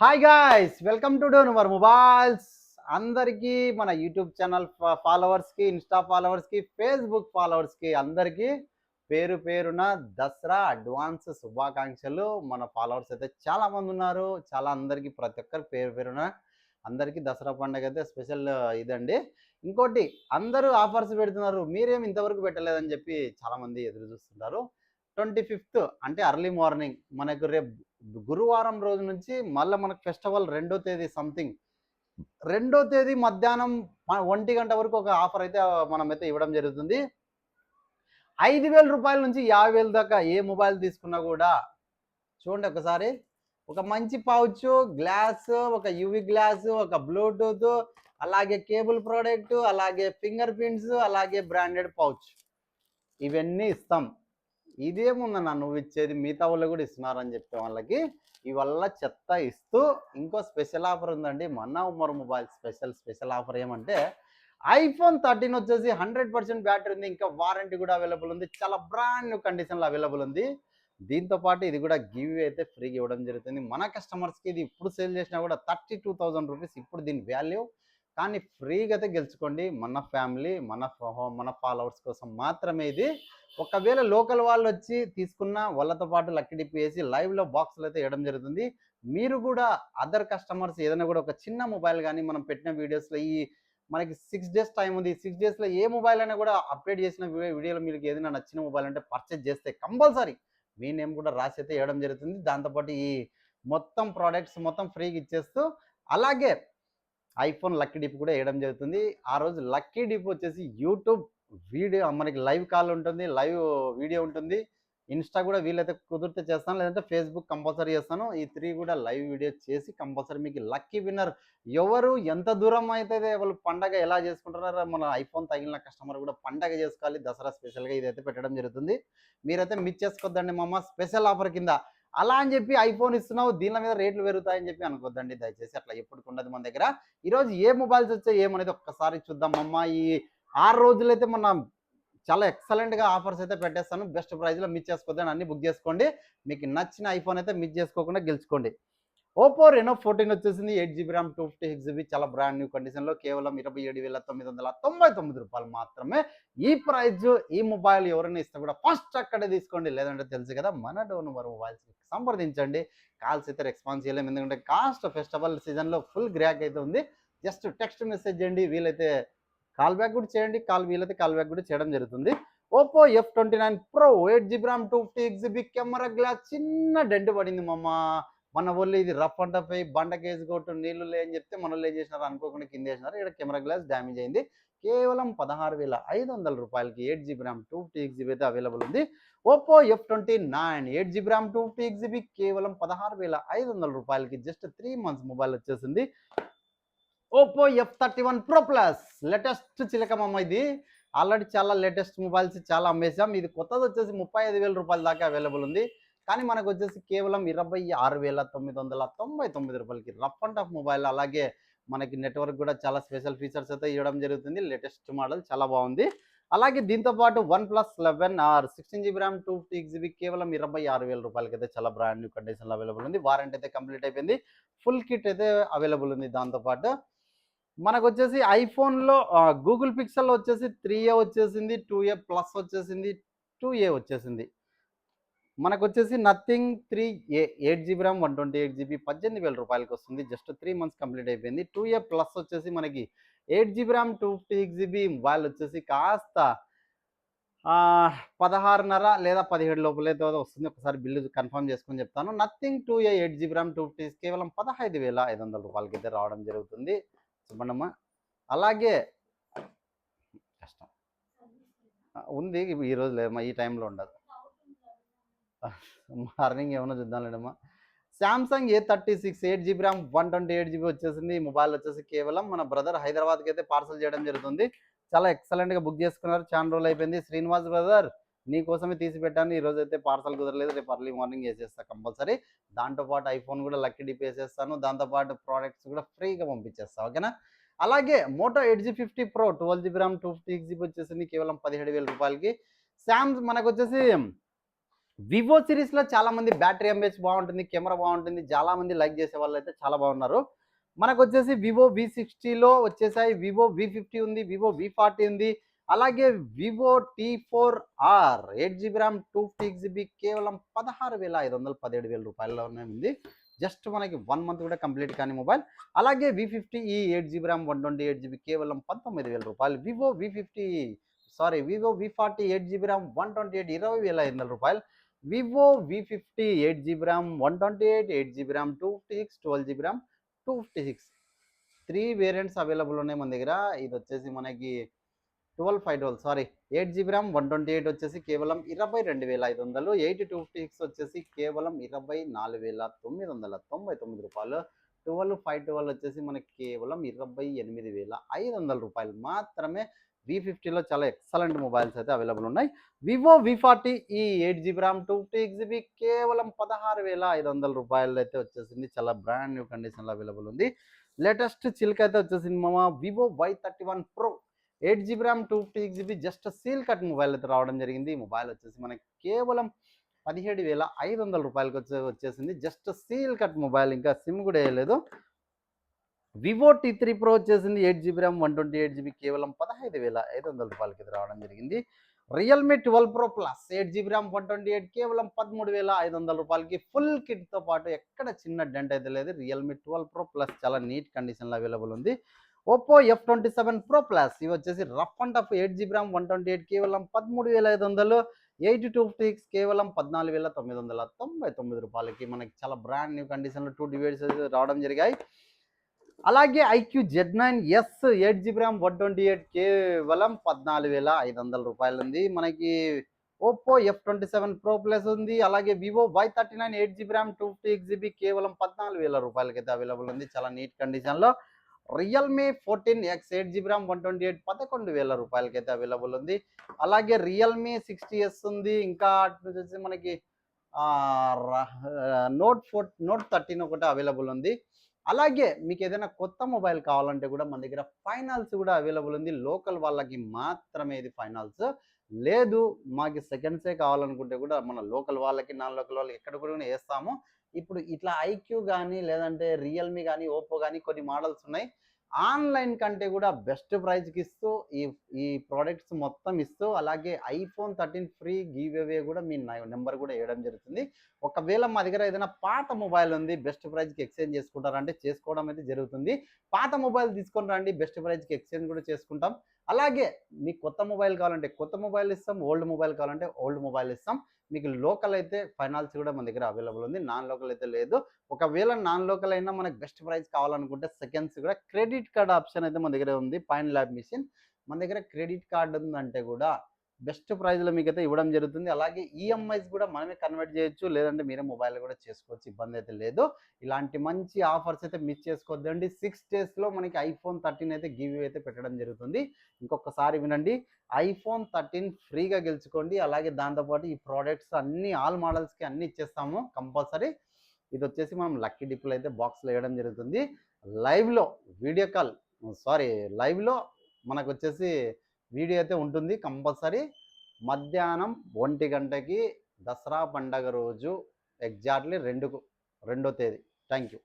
Hi guys welcome to Dhone our mobiles అందరికీ మన YouTube channel ఫాలోవర్స్కి ఇన్స్టా ఫాలోవర్స్కి ఫేస్బుక్ ఫాలోవర్స్కి అందరికీ పేరు పేరున దసరా అడ్వాన్స్ శుభాకాంక్షలు. మన ఫాలోవర్స్ అయితే చాలా మంది ఉన్నారు. చాలా అందరికీ ప్రతి ఒక్కరు పేరు పేరున అందరికీ దసరా పండుగ అయితే స్పెషల్ ఇదండి. ఇంకోటి అందరూ ఆఫర్స్ పెడుతున్నారు. మీరేం ఇంతవరకు పెట్టలేదని చెప్పి చాలామంది ఎదురు చూస్తున్నారు ట్వంటీ ఫిఫ్త్ అంటే అర్లీ మార్నింగ్ మనకు రేపు గురువారం రోజు నుంచి మళ్ళీ మనకు ఫెస్టివల్ రెండో తేదీ సంథింగ్. రెండో తేదీ మధ్యాహ్నం ఒంటి గంట వరకు ఒక ఆఫర్ అయితే మనమైతే ఇవ్వడం జరుగుతుంది. ఐదు వేల రూపాయల నుంచి యాభై వేల దాకా ఏ మొబైల్ తీసుకున్నా కూడా చూడండి ఒకసారి. ఒక మంచి పౌచ్ గ్లాస్ ఒక యూవి గ్లాస్ ఒక బ్లూటూత్ అలాగే కేబుల్ ప్రోడక్ట్ అలాగే ఫింగర్ ప్రింట్స్ అలాగే బ్రాండెడ్ పౌచ్. ఇవన్నీ ఇస్తాం. ఇదేముందన్న నువ్వు ఇచ్చేది మిగతా వాళ్ళు కూడా ఇస్తున్నారని చెప్పే వాళ్ళకి ఇవల్ల చెత్త ఇస్తూ ఇంకో స్పెషల్ ఆఫర్ ఉందండి. మన Umar mobile special special offer ఏమంటే ఐఫోన్ థర్టీన్ వచ్చేసి హండ్రెడ్ పర్సెంట్ బ్యాటరీ ఉంది. ఇంకా వారంటీ కూడా అవైలబుల్ ఉంది. చాలా బ్రాండ్ న్యూ కండిషన్లో అవైలబుల్ ఉంది. దీంతో పాటు ఇది కూడా గివ్ అయితే ఫ్రీగా ఇవ్వడం జరుగుతుంది. మన కస్టమర్స్కి ఇది ఇప్పుడు సేల్ చేసినా కూడా థర్టీ టూ థౌజండ్ రూపీస్ ఇప్పుడు దీని వాల్యూ కానీ ఫ్రీగా అయితే గెలుచుకోండి. మన ఫ్యామిలీ మన మన ఫాలోవర్స్ కోసం మాత్రమే ఇది. ఒకవేళ లోకల్ వాళ్ళు వచ్చి తీసుకున్న వాళ్ళతో పాటు లక్కీ డిప్ వేసి లైవ్లో బాక్సులు అయితే వేయడం జరుగుతుంది. మీరు కూడా అదర్ కస్టమర్స్ ఏదైనా కూడా ఒక చిన్న మొబైల్ కానీ మనం పెట్టిన వీడియోస్లో ఈ మనకి సిక్స్ డేస్ టైం ఉంది. సిక్స్ డేస్లో ఏ మొబైల్ అయినా కూడా అప్డేట్ చేసిన వీడియోలో మీకు ఏదైనా నచ్చిన మొబైల్ అంటే పర్చేజ్ చేస్తే కంపల్సరీ మీ నేమ్ కూడా రాసి అయితే వేయడం జరుగుతుంది. దాంతోపాటు ఈ మొత్తం ప్రోడక్ట్స్ మొత్తం ఫ్రీగా ఇచ్చేస్తూ అలాగే ఐఫోన్ లక్కీ డిప్ కూడా వేయడం జరుగుతుంది. ఆ రోజు లక్కీ డిప్ వచ్చేసి యూట్యూబ్ వీడియో మనకి లైవ్ కాల్ ఉంటుంది లైవ్ వీడియో ఉంటుంది. ఇన్స్టా కూడా వీలైతే కుదిరితే చేస్తాను లేదంటే ఫేస్బుక్ కంపల్సరీ చేస్తాను. ఈ త్రీ కూడా లైవ్ వీడియో చేసి కంపల్సరీ మీకు లక్కీ విన్నర్ ఎవరు ఎంత దూరం అయితే వాళ్ళు పండగ ఎలా చేసుకుంటున్నారో మన ఐఫోన్ తగిలిన కస్టమర్ కూడా పండగ చేసుకోవాలి. దసరా స్పెషల్గా ఇదైతే పెట్టడం జరుగుతుంది. మీరైతే మిస్ చేసుకోద్దండి మామ. స్పెషల్ ఆఫర్ కింద అలా అని చెప్పి ఐఫోన్ ఇస్తున్నావు దీని మీద రేట్లు పెరుగుతాయని చెప్పి అనుకోద్దండి. దయచేసి అట్లా ఎప్పుడు ఉండదు మన దగ్గర. ఈరోజు ఏ మొబైల్స్ వచ్చాయి ఏమనేది ఒక్కసారి చూద్దాం అమ్మ. ఈ ఆరు రోజులైతే మన చాలా ఎక్సలెంట్గా ఆఫర్స్ అయితే పెట్టేస్తాను. బెస్ట్ ప్రైస్లో మిస్ చేసుకోవద్దని అన్ని బుక్ చేసుకోండి. మీకు నచ్చిన ఐఫోన్ అయితే మిస్ చేసుకోకుండా గెలుచుకోండి. ఓపో రెనో ఫోర్టీన్ వచ్చేసింది. Eight GB RAM two fifty six GB చాలా బ్రాండ్ న్యూ కండిషన్లో కేవలం ఇరవై ఏడు వేల తొమ్మిది వందల తొంభై తొమ్మిది రూపాయలు మాత్రమే. ఈ ప్రైజ్ ఈ మొబైల్ ఎవరైనా ఇస్తే కూడా ఫస్ట్ అక్కడే తీసుకోండి. లేదంటే తెలుసు కదా మన డోన్ వారు మొబైల్స్ సంప్రదించండి. కాల్స్ అయితే రెస్పాన్స్ చేయలేము. ఎందుకంటే కాస్ట్ ఫెస్టివల్ సీజన్లో ఫుల్ గ్రాక్ అయితే ఉంది. జస్ట్ టెక్స్ట్ మెసేజ్ చేయండి. వీలైతే కాల్ బ్యాక్ కూడా చేయండి. కాల్ వీలైతే కాల్ బ్యాక్ కూడా చేయడం జరుగుతుంది. Oppo F twenty nine pro eight GB RAM two fifty six GB camera glass చిన్న డెంట్ పడింది మమ్మ మన వాళ్ళు ఇది రఫ్ అండ్ టఫ్ అయ్యి బండ కేసు కొట్టు నీళ్ళు లేని చెప్తే మన వాళ్ళు ఏం చేసినారు? అనుకోకుండా కింద వేసినారు. ఇక్కడ కెమెరా గ్లాస్ డ్యామేజ్ అయింది. కేవలం పదహారు వేల ఐదు వందల రూపాయలకి eight GB RAM two fifty six GB అయితే అవైలబుల్ ఉంది. Oppo F twenty nine eight GB RAM two fifty six GB కేవలం పదహారు వేల ఐదు వందల రూపాయలకి జస్ట్ త్రీ మంత్స్ మొబైల్ వచ్చేసింది. Oppo F thirty one pro plus latest చిలకమమ్మ ఇది. ఆల్రెడీ చాలా లేటెస్ట్ మొబైల్స్ చాలా అమ్మేసాం ఇది కొత్తది వచ్చేసి ముప్పై ఐదు వేల రూపాయల దాకా అవైలబుల్ ఉంది. కానీ మనకు వచ్చేసి కేవలం ఇరవై ఆరు వేల తొమ్మిది వందల తొంభై తొమ్మిది రూపాయలకి రఫ్ అండ్ టఫ్ మొబైల్. అలాగే మనకి నెట్వర్క్ కూడా చాలా స్పెషల్ ఫీచర్స్ అయితే ఇవ్వడం జరుగుతుంది. లేటెస్ట్ మోడల్ చాలా బాగుంది. అలాగే దీంతో పాటు OnePlus eleven R sixteen GB RAM two fifty GB కేవలం ఇరవై ఆరు వేల రూపాయలకి అయితే చాలా బ్రాండ్ న్యూ కండిషన్లో అవైలబుల్ ఉంది. వారంటీ అయితే కంప్లీట్ అయిపోయింది. ఫుల్ కిట్ అయితే అవైలబుల్ ఉంది దాంతోపాటు మనకు వచ్చేసి ఐఫోన్లో గూగుల్ పిక్సెల్ వచ్చేసి త్రీ ఏ వచ్చేసింది టూ ఏ ప్లస్ వచ్చేసింది టూ ఏ వచ్చేసింది. మనకు వచ్చేసి nothing three A eight GB RAM one twenty eight GB పద్దెనిమిది వేల రూపాయలకి వస్తుంది జస్ట్ త్రీ మంత్స్ కంప్లీట్ అయిపోయింది. టూ ఏ ప్లస్ వచ్చేసి మనకి eight GB RAM two fifty six GB mobile వచ్చేసి కాస్త పదహారున్నర లేదా పదిహేడు లోపలైతే వస్తుంది. ఒకసారి బిల్లు కన్ఫర్మ్ చేసుకొని చెప్తాను. Nothing two A eight GB RAM two fifty కేవలం పదహైదు వేల ఐదు వందల రూపాయలకి అయితే రావడం జరుగుతుంది. చెప్పండమ్మా అలాగే కష్టం ఉంది. ఈరోజు ఈ రోజు లేదమ్మా ఈ టైంలో ఉండదు. మార్నింగ్ ఏమన్నా చూద్దాంలేడమ్మా Samsung A thirty six eight GB RAM one twenty eight GB వచ్చేసింది. ఈ మొబైల్ వచ్చేసి కేవలం మన బ్రదర్ హైదరాబాద్కి అయితే పార్సల్ చేయడం జరుగుతుంది. చాలా ఎక్సలెంట్గా బుక్ చేసుకున్నారు. చాలా రోజులు అయిపోయింది. శ్రీనివాస్ బ్రదర్ నీకోసమే తీసి పెట్టాను. ఈ రోజు అయితే పార్సల్ కుదరలేదు. రేపు అర్లీ మార్నింగ్ వేసేస్తా కంపల్సరీ. దాంతోపాటు ఐఫోన్ కూడా లక్కీ డిప్ వేసేస్తాను. దాంతోపాటు ప్రోడక్ట్స్ కూడా ఫ్రీగా పంపించేస్తా ఓకేనా అలాగే Moto eight G fifty pro twelve GB RAM two fifty GB వచ్చేసింది కేవలం పదిహేడు వేల రూపాయలకి. శామ్స్ మనకు వచ్చేసి వివో సిరీస్లో చాలా మంది బ్యాటరీ ఎంబేజ్ బాగుంటుంది కెమెరా బాగుంటుంది చాలామంది లైక్ చేసే వాళ్ళు అయితే చాలా బాగున్నారు. మనకు వచ్చేసి వివో వి సిక్స్టీలో వచ్చేసాయి. వివో వి ఫిఫ్టీ ఉంది వివో వి ఫార్టీ ఉంది. అలాగే Vivo T four R eight GB RAM two fifty GB కేవలం పదహారు వేల ఐదు వందల పదిహేడు వేల రూపాయల్లోనే ఉంది. జస్ట్ మనకి వన్ మంత్ కూడా కంప్లీట్ కానీ మొబైల్. అలాగే V fifty e eight GB RAM one twenty eight GB కేవలం పంతొమ్మిది వేల రూపాయలు. Vivo V fifty sorry Vivo V forty eight GB RAM one twenty eight ఇరవై వేల ఐదు వందల రూపాయలు. Vivo V fifty eight GB RAM one twenty eight eight GB RAM two fifty six twelve GB RAM two fifty six. Three variants available ఉన్నాయి మన దగ్గర. ఇది వచ్చేసి మనకి twelve five twelve sorry eight GB RAM one twenty eight వచ్చేసి కేవలం ఇరవై రెండు వేల ఐదు వందలు. ఎయిట్ టూ ఫిఫ్టీ సిక్స్ వచ్చేసి కేవలం ఇరవై నాలుగు వేల తొమ్మిది వందల తొంభై తొమ్మిది రూపాయలు. ట్వెల్వ్ ఫైవ్ ట్వెల్వ్ వచ్చేసి మనకి కేవలం ఇరవై ఎనిమిది వేల ఐదు వందల రూపాయలు మాత్రమే వి ఫిఫ్టీలో చాలా ఎక్సలెంట్ మొబైల్స్ అయితే అవైలబుల్ ఉన్నాయి. Vivo V forty e eight GB RAM two fifty GB కేవలం పదహారు వేల ఐదు వందల రూపాయలు అయితే వచ్చేసింది. చాలా బ్రాండ్ న్యూ కండిషన్లో అవైలబుల్ ఉంది. లేటెస్ట్ చిల్క్ అయితే వచ్చేసింది మామ Vivo Y thirty one pro eight GB RAM two fifty GB just seal cut mobile అయితే రావడం జరిగింది. మొబైల్ వచ్చేసి మనకి కేవలం పదిహేడు వేల ఐదు వందల రూపాయలకి వచ్చే వచ్చేసింది. జస్ట్ సీల్ కట్ మొబైల్ ఇంకా సిమ్ కూడా వేయలేదు. వివో టీ త్రీ ప్రో వచ్చేసింది eight GB RAM one twenty eight GB కేవలం పదహైదు వేల ఐదు వందల రూపాయలకి రావడం జరిగింది. Realme twelve pro plus eight GB RAM one twenty eight కేవలం పదమూడు వేల ఐదు వందల రూపాయలకి ఫుల్ కిట్తో పాటు ఎక్కడ చిన్న డెంట్ అయితే లేదు. రియల్మీ ట్వెల్వ్ ప్రో ప్లస్ చాలా నీట్ కండిషన్లో అవైలబుల్ ఉంది. Oppo F twenty seven pro plus ఇవి వచ్చేసి rough and tough eight GB RAM one twenty eight కేవలం పదమూడు వేల ఐదు వందలు ఎయిట్ టూ సిక్స్ కేవలం పద్నాలుగు వేల తొమ్మిది వందల తొంభై తొమ్మిది రూపాయలకి మనకి చాలా బ్రాండ్ న్యూ కండిషన్లో టూ డివైడ్స్ రావడం జరిగాయి. అలాగే iQOO Z nine S eight GB RAM one twenty eight కేవలం పద్నాలుగు వేల ఐదు వందల రూపాయలు ఉంది మనకి Oppo F twenty seven pro plus ఉంది. అలాగే Vivo Y thirty nine eight GB RAM two fifty eight GB కేవలం పద్నాలుగు వేల రూపాయలకి అయితే అవైలబుల్ ఉంది. చాలా నీట్ కండిషన్లో Realme fourteen X eight GB RAM one twenty eight పదకొండు వేల రూపాయలకి అయితే అవైలబుల్ ఉంది. అలాగే రియల్మీ సిక్స్టీ ఎస్ ఉంది. ఇంకా అటు వచ్చేసి మనకి నోట్ ఫోర్ నోట్ థర్టీన్ ఒకటి అవైలబుల్ ఉంది. అలాగే మీకు ఏదైనా కొత్త మొబైల్ కావాలంటే కూడా మన దగ్గర ఫైనాన్స్ కూడా అవైలబుల్ ఉంది. లోకల్ వాళ్ళకి మాత్రమే ఇది ఫైనాన్స్ లేదు మాకు సెకండ్సే కావాలనుకుంటే కూడా మన లోకల్ వాళ్ళకి నాన్ లోకల్ వాళ్ళకి ఎక్కడ కూడా వేస్తాము. ఇప్పుడు ఇట్లా ఐక్యూ కానీ లేదంటే రియల్మీ కానీ ఓప్పో కానీ కొన్ని మోడల్స్ ఉన్నాయి. ఆన్లైన్ కంటే కూడా బెస్ట్ ప్రైస్కి ఇస్తూ ఈ ఈ ప్రోడక్ట్స్ మొత్తం ఇస్తూ అలాగే iPhone thirteen free give away కూడా మీ నెంబర్ కూడా వేయడం జరుగుతుంది. ఒకవేళ మా దగ్గర ఏదైనా పాత మొబైల్ ఉంది బెస్ట్ ప్రైస్కి ఎక్స్చేంజ్ చేసుకుంటారంటే చేసుకోవడం అయితే జరుగుతుంది. పాత మొబైల్ తీసుకొని రండి బెస్ట్ ప్రైస్కి ఎక్స్చేంజ్ కూడా చేసుకుంటాం. అలాగే మీకు కొత్త మొబైల్ కావాలంటే కొత్త మొబైల్ ఇస్తాం ఓల్డ్ మొబైల్ కావాలంటే ఓల్డ్ మొబైల్ ఇస్తాం. మీకు లోకల్ అయితే ఫైనాన్స్ కూడా మన దగ్గర అవైలబుల్ ఉంది. నాన్ లోకల్ అయితే లేదు. ఒకవేళ నాన్ లోకల్ అయినా మనకు బెస్ట్ ప్రైస్ కావాలనుకుంటే సెకండ్స్ కూడా క్రెడిట్ కార్డ్ ఆప్షన్ అయితే మన దగ్గర ఉంది. Pine Lab machine. మన దగ్గర క్రెడిట్ కార్డ్ ఉందంటే కూడా బెస్ట్ ప్రైజ్లో మీకు అయితే ఇవ్వడం జరుగుతుంది. అలాగే ఈఎంఐస్ కూడా మనమే కన్వర్ట్ చేయొచ్చు లేదంటే మీరే మొబైల్ కూడా చేసుకోవచ్చు ఇబ్బంది అయితే లేదు. ఇలాంటి మంచి ఆఫర్స్ అయితే మిస్ చేసుకోవద్దండి. సిక్స్ డేస్లో మనకి ఐఫోన్ థర్టీన్ అయితే గివ్ అయితే పెట్టడం జరుగుతుంది. ఇంకొకసారి వినండి. ఐఫోన్ థర్టీన్ ఫ్రీగా గెలుచుకోండి. అలాగే దాంతోపాటు ఈ ప్రోడక్ట్స్ అన్ని ఆల్ మోడల్స్కి అన్ని ఇచ్చేస్తాము కంపల్సరీ. ఇది వచ్చేసి మనం లక్కీ డిప్లో అయితే బాక్స్లో వేయడం జరుగుతుంది. లైవ్లో వీడియో కాల్ సారీ లైవ్లో మనకు వచ్చేసి వీడియో అయితే ఉంటుంది కంపల్సరీ. మధ్యాహ్నం ఒంటి గంటకి దసరా పండగ రోజు ఎగ్జాక్ట్లీ రెండుకు రెండో తేదీ. Thank you